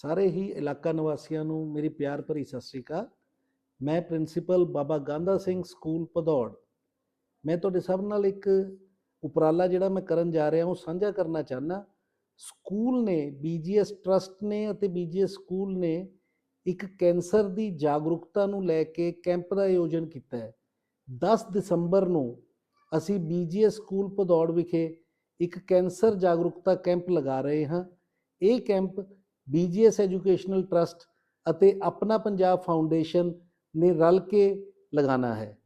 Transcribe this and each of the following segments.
ਸਾਰੇ ਹੀ ਇਲਾਕਾ ਨਿਵਾਸੀਆਂ ਨੂੰ ਮੇਰੀ ਪਿਆਰ ਭਰੀ ਸਤਿ ਸ੍ਰੀ ਅਕਾਲ। ਮੈਂ ਪ੍ਰਿੰਸੀਪਲ ਬਾਬਾ ਗਾਂਧਾ ਸਿੰਘ ਸਕੂਲ ਭਦੌੜ। ਮੈਂ ਤੁਹਾਡੇ ਸਭ ਨਾਲ ਇੱਕ ਉਪਰਾਲਾ ਜਿਹੜਾ ਮੈਂ ਕਰਨ ਜਾ ਰਿਹਾ ਉਹ ਸਾਂਝਾ ਕਰਨਾ ਚਾਹਨਾ ਸਕੂਲ ਨੇ ਬੀਜੀਐਸ ਟਰਸਟ ਨੇ ਅਤੇ ਬੀਜੀਐਸ ਸਕੂਲ ਨੇ ਇੱਕ ਕੈਂਸਰ ਦੀ ਜਾਗਰੂਕਤਾ ਨੂੰ ਲੈ ਕੇ ਕੈਂਪ ਦਾ ਆਯੋਜਨ ਕੀਤਾ ਹੈ। 10 ਦਸੰਬਰ ਨੂੰ ਅਸੀਂ ਬੀਜੀਐਸ ਸਕੂਲ ਭਦੌੜ ਵਿਖੇ ਇੱਕ ਕੈਂਸਰ ਜਾਗਰੂਕਤਾ ਕੈਂਪ ਲਗਾ ਰਹੇ ਹਾਂ। ਇਹ ਕੈਂਪ ਬੀਜੀਐਸ ਐਜੂਕੇਸ਼ਨਲ ਟਰਸਟ ਅਤੇ ਆਪਣਾ ਪੰਜਾਬ ਫਾਊਂਡੇਸ਼ਨ ਨੇ ਰਲ ਕੇ ਲਗਾਉਣਾ ਹੈ।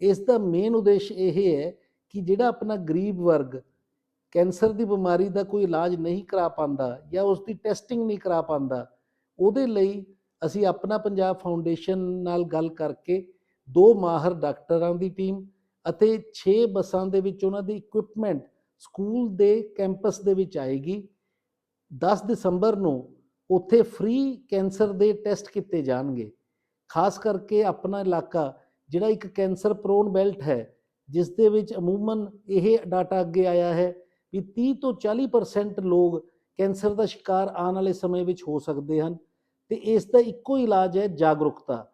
ਇਸ ਦਾ ਮੇਨ ਉਦੇਸ਼ ਇਹ ਹੈ ਕਿ ਜਿਹੜਾ ਆਪਣਾ ਗਰੀਬ ਵਰਗ ਕੈਂਸਰ ਦੀ ਬਿਮਾਰੀ ਦਾ ਕੋਈ ਇਲਾਜ ਨਹੀਂ ਕਰਾ ਪਾਉਂਦਾ ਜਾਂ ਉਸ ਦੀ ਟੈਸਟਿੰਗ ਨਹੀਂ ਕਰਾ ਪਾਉਂਦਾ, ਉਹਦੇ ਲਈ ਅਸੀਂ ਆਪਣਾ ਪੰਜਾਬ ਫਾਊਂਡੇਸ਼ਨ ਨਾਲ ਗੱਲ ਕਰਕੇ ਦੋ ਮਾਹਰ ਡਾਕਟਰਾਂ ਦੀ ਟੀਮ ਅਤੇ 6 ਬੱਸਾਂ ਦੇ ਵਿੱਚ ਉਹਨਾਂ ਦੀ ਇਕਵਿਪਮੈਂਟ ਸਕੂਲ ਦੇ ਕੈਂਪਸ ਦੇ ਵਿੱਚ ਆਏਗੀ। 10 ਦਸੰਬਰ ਨੂੰ ਉੱਥੇ ਫ੍ਰੀ ਕੈਂਸਰ ਦੇ ਟੈਸਟ ਕੀਤੇ ਜਾਣਗੇ। ਖਾਸ ਕਰਕੇ ਆਪਣਾ ਇਲਾਕਾ, ਜਿਹੜਾ ਇੱਕ ਕੈਂਸਰ ਪ੍ਰੋਨ ਬੈਲਟ ਹੈ, ਜਿਸ ਦੇ ਵਿੱਚ ਅਮੂਮਨ ਇਹ ਡਾਟਾ ਅੱਗੇ ਆਇਆ ਹੈ ਵੀ 30 ਤੋਂ 40% ਲੋਕ ਕੈਂਸਰ ਦਾ ਸ਼ਿਕਾਰ ਆਉਣ ਵਾਲੇ ਸਮੇਂ ਵਿੱਚ ਹੋ ਸਕਦੇ ਹਨ ਤੇ ਇਸ ਦਾ ਇੱਕੋ ਇਲਾਜ ਹੈ ਜਾਗਰੂਕਤਾ।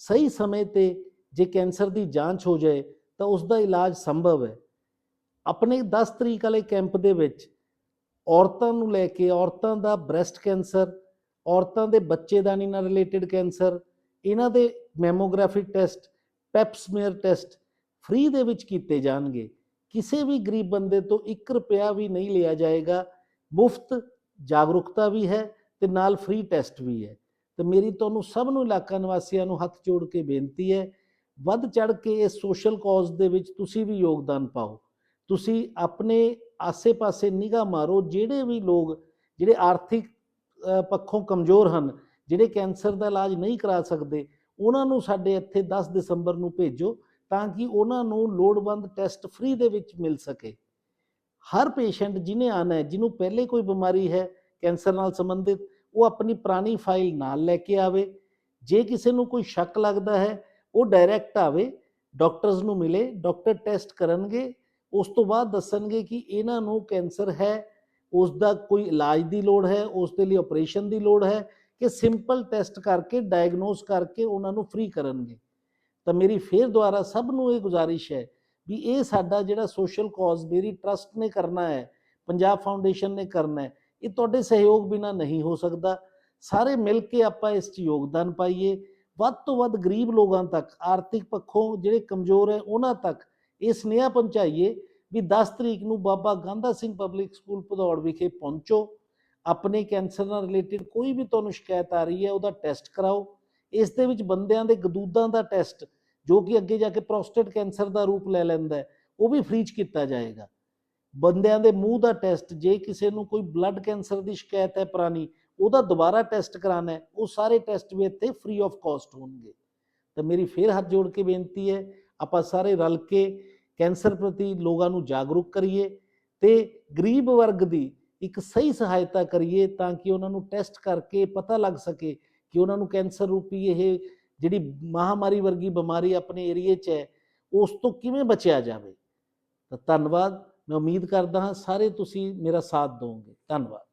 ਸਹੀ ਸਮੇਂ ਤੇ ਜੇ ਕੈਂਸਰ ਦੀ ਜਾਂਚ ਹੋ ਜਾਏ ਤਾਂ ਉਸ ਦਾ ਇਲਾਜ ਸੰਭਵ ਹੈ। ਆਪਣੇ 10 ਤਰੀਕ ਵਾਲੇ ਕੈਂਪ ਦੇ ਵਿੱਚ ਔਰਤਾਂ ਨੂੰ ਲੈ ਕੇ ਔਰਤਾਂ ਦਾ ਬ੍ਰੈਸਟ ਕੈਂਸਰ, ਔਰਤਾਂ ਦੇ ਬੱਚੇਦਾਨੀ ਨਾਲ ਰਿਲੇਟਡ ਕੈਂਸਰ, ਇਹਨਾਂ ਦੇ mammographic test pap smear test free ਦੇ ਵਿੱਚ ਕੀਤੇ ਜਾਣਗੇ। ਕਿਸੇ ਵੀ ਗਰੀਬ ਬੰਦੇ ਤੋਂ 1 ਰੁਪਿਆ ਵੀ ਨਹੀਂ ਲਿਆ ਜਾਏਗਾ। ਮੁਫਤ ਜਾਗਰੂਕਤਾ ਵੀ ਹੈ ਤੇ ਨਾਲ ਫ੍ਰੀ ਟੈਸਟ ਵੀ ਹੈ। ਤੇ ਮੇਰੀ ਤੁਹਾਨੂੰ ਸਭ ਨੂੰ ਇਲਾਕਾ ਨਿਵਾਸੀਆਂ ਨੂੰ ਹੱਥ ਜੋੜ ਕੇ ਬੇਨਤੀ ਹੈ, ਵੱਧ ਚੜ ਕੇ ਇਸ ਸੋਸ਼ਲ ਕਾਜ਼ ਦੇ ਵਿੱਚ ਤੁਸੀਂ ਵੀ ਯੋਗਦਾਨ ਪਾਓ। ਤੁਸੀਂ ਆਪਣੇ ਆਸੇ-ਪਾਸੇ ਨਿਗਾਹ ਮਾਰੋ, ਜਿਹੜੇ ਵੀ ਲੋਕ, ਜਿਹੜੇ ਆਰਥਿਕ ਪੱਖੋਂ ਕਮਜ਼ੋਰ ਹਨ, ਜਿਹੜੇ ਕੈਂਸਰ ਦਾ ਇਲਾਜ ਨਹੀਂ ਕਰਾ ਸਕਦੇ, ਉਹਨਾਂ ਨੂੰ ਸਾਡੇ ਇੱਥੇ 10 ਦਸੰਬਰ ਨੂੰ ਭੇਜੋ ਤਾਂ ਕਿ ਉਹਨਾਂ ਨੂੰ ਲੋੜਵੰਦ ਟੈਸਟ ਫ੍ਰੀ ਦੇ ਵਿੱਚ ਮਿਲ ਸਕੇ। ਹਰ ਪੇਸ਼ੈਂਟ ਜਿਹਨੇ ਆਣਾ ਹੈ, ਜਿਹਨੂੰ ਪਹਿਲੇ ਕੋਈ ਬਿਮਾਰੀ ਹੈ, ਕੈਂਸਰ ਨਾਲ ਸੰਬੰਧਿਤ, ਉਹ ਆਪਣੀ ਪੁਰਾਣੀ ਫਾਈਲ ਨਾਲ ਲੈ ਕੇ ਆਵੇ। ਜੇ ਕਿਸੇ ਨੂੰ ਕੋਈ ਸ਼ੱਕ ਲੱਗਦਾ ਹੈ, ਉਹ ਡਾਇਰੈਕਟ ਆਵੇ, ਡਾਕਟਰਸ ਨੂੰ ਮਿਲੇ, ਡਾਕਟਰ ਟੈਸਟ ਕਰਨਗੇ ਉਸ ਤੋਂ ਬਾਅਦ ਦੱਸਣਗੇ ਕਿ ਇਹਨਾਂ ਨੂੰ ਕੈਂਸਰ ਹੈ ਉਸ ਦਾ ਕੋਈ ਇਲਾਜ ਦੀ ਲੋੜ ਹੈ ਉਸ ਦੇ ਲਈ ਆਪਰੇਸ਼ਨ ਦੀ ਲੋੜ ਹੈ ਕਿ ਸਿੰਪਲ ਟੈਸਟ ਕਰਕੇ, ਡਾਇਗਨੋਸ ਕਰਕੇ ਉਹਨਾਂ ਨੂੰ ਫ੍ਰੀ ਕਰਨਗੇ। ਤਾਂ ਮੇਰੀ ਫੇਰ ਦੁਆਰਾ ਸਭ ਨੂੰ ਇਹ ਗੁਜ਼ਾਰਿਸ਼ ਹੈ ਵੀ ਇਹ ਸਾਡਾ ਜਿਹੜਾ ਸੋਸ਼ਲ ਕਾਜ਼ ਮੇਰੀ ਟਰਸਟ ਨੇ ਕਰਨਾ ਹੈ, ਪੰਜਾਬ ਫਾਊਂਡੇਸ਼ਨ ਨੇ ਕਰਨਾ ਹੈ, ਇਹ ਤੁਹਾਡੇ ਸਹਿਯੋਗ ਬਿਨਾ ਨਹੀਂ ਹੋ ਸਕਦਾ। ਸਾਰੇ ਮਿਲ ਕੇ ਆਪਾਂ ਇਸ 'ਚ ਯੋਗਦਾਨ ਪਾਈਏ। ਵੱਧ ਤੋਂ ਵੱਧ ਗਰੀਬ ਲੋਕਾਂ ਤੱਕ, ਆਰਥਿਕ ਪੱਖੋਂ ਜਿਹੜੇ ਕਮਜ਼ੋਰ ਹੈ, ਉਹਨਾਂ ਤੱਕ ਇਹ ਸੁਨੇਹਾ ਪਹੁੰਚਾਈਏ ਵੀ 10 ਤਰੀਕ ਨੂੰ ਬਾਬਾ ਗਾਂਧਾ ਸਿੰਘ ਪਬਲਿਕ ਸਕੂਲ ਭਦੌੜ ਵਿਖੇ ਪਹੁੰਚੋ। ਆਪਣੇ ਕੈਂਸਰ ਨਾਲ ਰਿਲੇਟਡ ਕੋਈ ਵੀ ਤੁਹਾਨੂੰ ਸ਼ਿਕਾਇਤ ਆ ਰਹੀ ਹੈ, ਉਹਦਾ ਟੈਸਟ ਕਰਾਓ। ਇਸ ਦੇ ਵਿੱਚ ਬੰਦਿਆਂ ਦੇ ਗਦੂਦਾਂ ਦਾ ਟੈਸਟ ਜੋ ਕਿ ਅੱਗੇ ਜਾ ਕੇ ਪ੍ਰੋਸਟੇਟ ਕੈਂਸਰ ਦਾ ਰੂਪ ਲੈ ਲੈਂਦਾ ਉਹ ਵੀ ਫ੍ਰੀ ਚ ਕੀਤਾ ਜਾਏਗਾ। ਬੰਦਿਆਂ ਦੇ ਮੂੰਹ ਦਾ ਟੈਸਟ ਜੇ ਕਿਸੇ ਨੂੰ ਕੋਈ ਬਲੱਡ ਕੈਂਸਰ ਦੀ ਸ਼ਿਕਾਇਤ ਹੈ ਪੁਰਾਣੀ, ਉਹਦਾ ਦੁਬਾਰਾ ਟੈਸਟ ਕਰਾਣਾ ਹੈ, ਉਹ ਸਾਰੇ ਟੈਸਟ ਵੀ ਇੱਥੇ ਫ੍ਰੀ ਆਫ ਕਾਸਟ ਹੋਣਗੇ। ਤਾਂ ਮੇਰੀ ਫੇਰ ਹੱਥ ਜੋੜ ਕੇ ਬੇਨਤੀ ਹੈ ਆਪਾਂ ਸਾਰੇ ਰਲ ਕੇ ਕੈਂਸਰ ਪ੍ਰਤੀ ਲੋਕਾਂ ਨੂੰ ਜਾਗਰੂਕ ਕਰੀਏ ਤੇ ਗਰੀਬ ਵਰਗ ਦੀ ਇੱਕ ਸਹੀ ਸਹਾਇਤਾ ਕਰੀਏ ਤਾਂ ਕਿ ਉਹਨਾਂ ਨੂੰ ਟੈਸਟ ਕਰਕੇ ਪਤਾ ਲੱਗ ਸਕੇ ਕਿ ਉਹਨਾਂ ਨੂੰ ਕੈਂਸਰ ਰੂਪੀ ਇਹ ਜਿਹੜੀ ਮਹਾਮਾਰੀ ਵਰਗੀ ਬਿਮਾਰੀ ਆਪਣੇ ਏਰੀਏ 'ਚ ਹੈ, ਉਸ ਤੋਂ ਕਿਵੇਂ ਬਚਿਆ ਜਾਵੇ। ਤਾਂ ਧੰਨਵਾਦ, ਮੈਂ ਉਮੀਦ ਕਰਦਾ ਹਾਂ ਸਾਰੇ ਤੁਸੀਂ ਮੇਰਾ ਸਾਥ ਦਿਓਗੇ। ਧੰਨਵਾਦ।